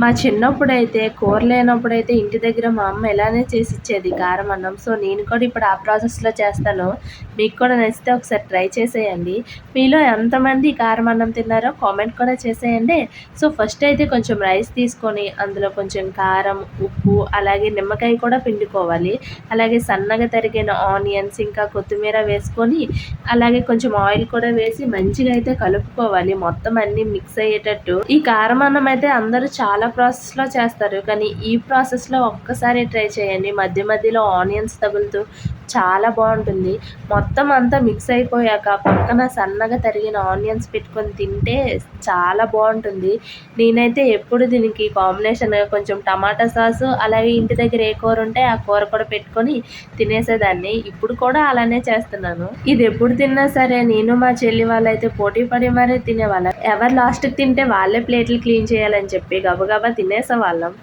మా చిన్నప్పుడు అయితే కూర లేనప్పుడు అయితే ఇంటి దగ్గర మా అమ్మ ఇలానే చేసి ఇచ్చేది కారం అన్నం. సో నేను కూడా ఇప్పుడు ఆ ప్రాసెస్లో చేస్తాను. మీకు కూడా నచ్చితే ఒకసారి ట్రై చేసేయండి. మీలో ఎంతమంది కారం అన్నం తిన్నారో కామెంట్ కూడా చేసేయండి. సో ఫస్ట్ అయితే కొంచెం రైస్ తీసుకొని అందులో కొంచెం కారం ఉప్పు అలాగే నిమ్మకాయ కూడా పిండుకోవాలి. అలాగే సన్నగా తరిగిన ఆనియన్స్ ఇంకా కొత్తిమీర వేసుకొని అలాగే కొంచెం ఆయిల్ కూడా వేసి మంచిగా అయితే కలుపుకోవాలి. మొత్తం అన్నీ మిక్స్ అయ్యేటట్టు. ఈ కారం అన్నం అయితే అందరూ చాలా చాలా ప్రాసెస్లో చేస్తారు. కానీ ఈ ప్రాసెస్లో ఒక్కసారి ట్రై చేయండి. మధ్య మధ్యలో ఆనియన్స్ తగులుతూ చాలా బాగుంటుంది. మొత్తం అంతా మిక్స్ అయిపోయాక పక్కన సన్నగా తరిగిన ఆనియన్స్ పెట్టుకొని తింటే చాలా బాగుంటుంది. నేనైతే ఎప్పుడు దీనికి కాంబినేషన్గా కొంచెం టమాటా సాసు అలాగే ఇంటి దగ్గర ఏ కూర ఉంటే ఆ కూర కూడా పెట్టుకొని తినేసేదాన్ని. ఇప్పుడు కూడా అలానే చేస్తున్నాను. ఇది ఎప్పుడు తిన్నా సరే నేను మా చెల్లి వాళ్ళైతే పోటీ పడి మరీ తినేవాళ్ళం. ఎవరు లాస్ట్కి తింటే వాళ్ళే ప్లేట్లు క్లీన్ చేయాలని చెప్పి గబగబా తినేసేవాళ్ళం.